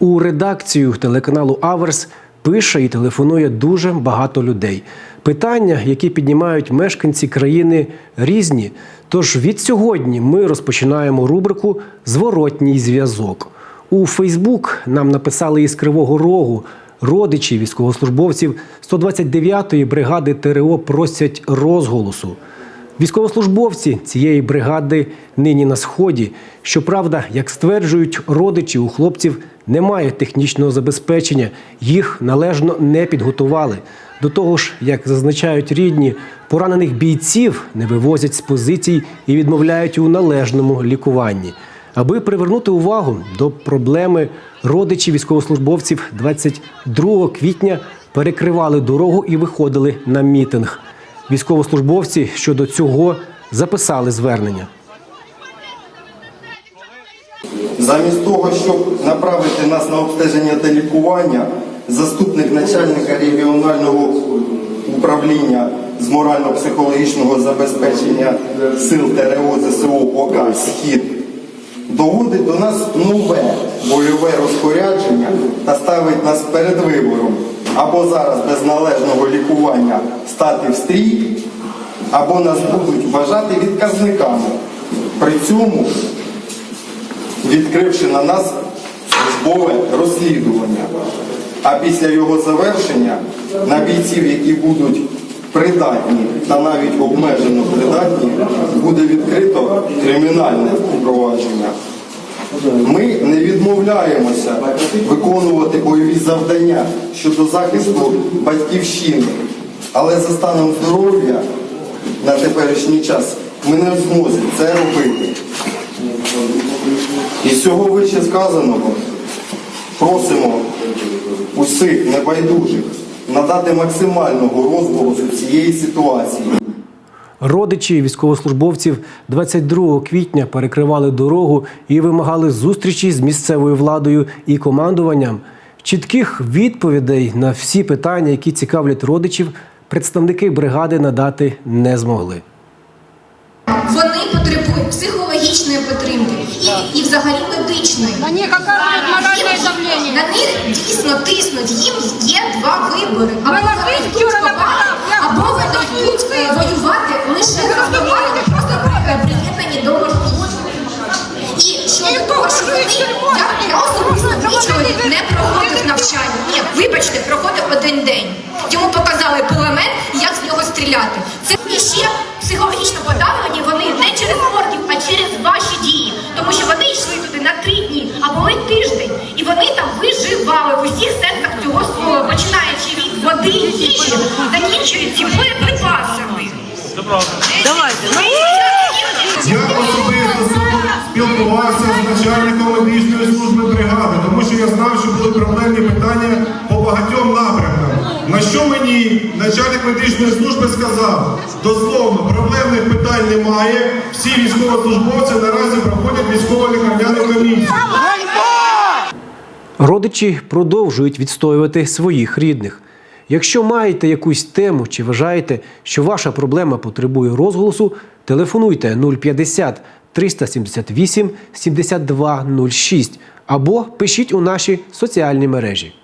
У редакцію телеканалу Аверс пише і телефонує дуже багато людей. Питання, які піднімають мешканці країни, різні. Тож від сьогодні ми розпочинаємо рубрику Зворотній зв'язок. У Фейсбук нам написали із Кривого Рогу. Родичі військовослужбовців 129-ї бригади ТРО просять розголосу. Військовослужбовці цієї бригади нині на сході. Щоправда, як стверджують родичі, у хлопців немає технічного забезпечення, їх належно не підготували. До того ж, як зазначають рідні, поранених бійців не вивозять з позицій і відмовляють у належному лікуванні. Аби привернути увагу до проблеми, родичі військовослужбовців 22 квітня перекривали дорогу і виходили на мітинг. Військовослужбовці щодо цього записали звернення. Замість того, щоб направити нас на обстеження та лікування, заступник начальника регіонального управління з морально-психологічного забезпечення сил ТРО ЗСУ ОК «Схід» доводить до нас нове бойове розпорядження та ставить нас перед вибором або зараз без належного лікування стати в стрій, або нас будуть вважати відказниками. При цьому відкривши на нас службове розслідування. А після його завершення на бійців, які будуть придатні та навіть обмежено придатні, буде відкрито кримінальне провадження. Ми не відмовляємося виконувати бойові завдання щодо захисту батьківщини, але за станом здоров'я на теперішній час ми не в змозі це робити. Із цього вище сказаного просимо усіх небайдужих надати максимального розголосу цієї ситуації. Родичі військовослужбовців 22 квітня перекривали дорогу і вимагали зустрічі з місцевою владою і командуванням. Чітких відповідей на всі питання, які цікавлять родичів, представники бригади надати не змогли. Вони потребують психологічної підтримки і, і взагалі медичної. На них моральное. На них дійсно тиснуть. Їм є два вибори. Або Ви вони команду, на або вони не проходив навчання. Ні, вибачте, проходив один день. Йому показали кулемет, як з нього стріляти. Це і ще психологічно подавлені вони не через мордів, а через ваші дії. Тому що вони йшли туди на три дні або на тиждень. І вони там виживали в усіх сенсах цього слова, починаючи від води і їжі, закінчуючи боєприпасами. Я особисто спілкувався з начальником медичної проблемні питання по багатьом напрямкам. На що мені начальник медичної служби сказав, дословно, проблемних питань немає, всі військовослужбовці наразі проходять військово-лікарняну комісію. Родичі продовжують відстоювати своїх рідних. Якщо маєте якусь тему чи вважаєте, що ваша проблема потребує розголосу, телефонуйте 050 378 7206 або пишіть у наші соціальні мережі.